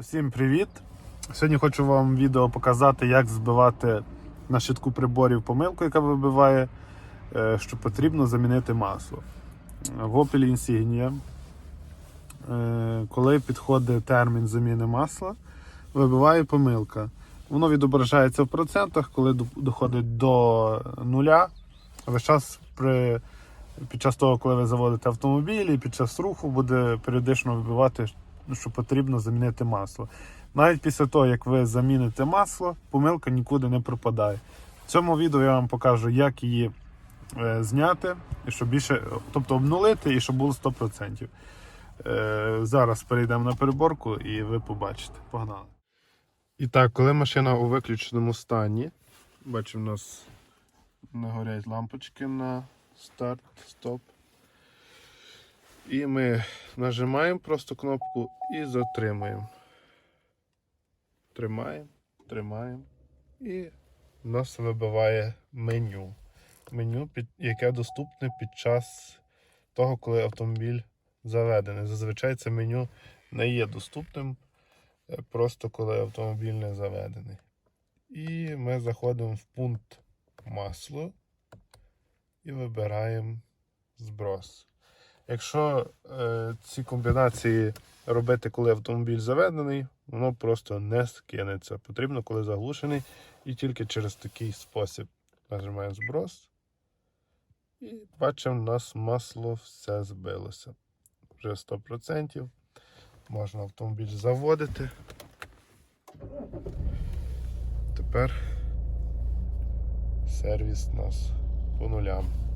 Усім привіт! Сьогодні хочу вам відео показати, як збивати на щитку приборів помилку, яка вибиває, е, що потрібно замінити масло. В Opel Insignia, коли підходить термін заміни масла, вибиває помилка. Воно відображається в процентах, коли доходить до нуля. Весь час при, під час того, коли ви заводите автомобіль, і під час руху буде періодично вибивати, що потрібно замінити масло. Навіть після того, як ви заміните масло, помилка нікуди не пропадає. В цьому відео я вам покажу, як її е, зняти, і щоб більше, тобто обнулити і щоб було 100%. Е, зараз перейдемо на переборку і ви побачите. Погнали. І так, коли машина у виключеному стані, бачимо, у нас не горять лампочки на старт, стоп. І ми нажимаємо просто кнопку і затримуємо. Тримаємо, тримаємо. І в нас вибиває меню. Меню, яке доступне під час того, коли автомобіль заведений. Зазвичай це меню не є доступним, е, просто коли автомобіль не заведений. І ми заходимо в пункт масло і вибираємо зброс. Якщо е, ці комбінації робити, коли автомобіль заведений, воно просто не скинеться. Потрібно, коли заглушений, і тільки через такий спосіб нажимаємо зброс. І бачимо, у нас масло все збилося. Вже 100%. Можна автомобіль заводити. Тепер сервіс у нас по нулям.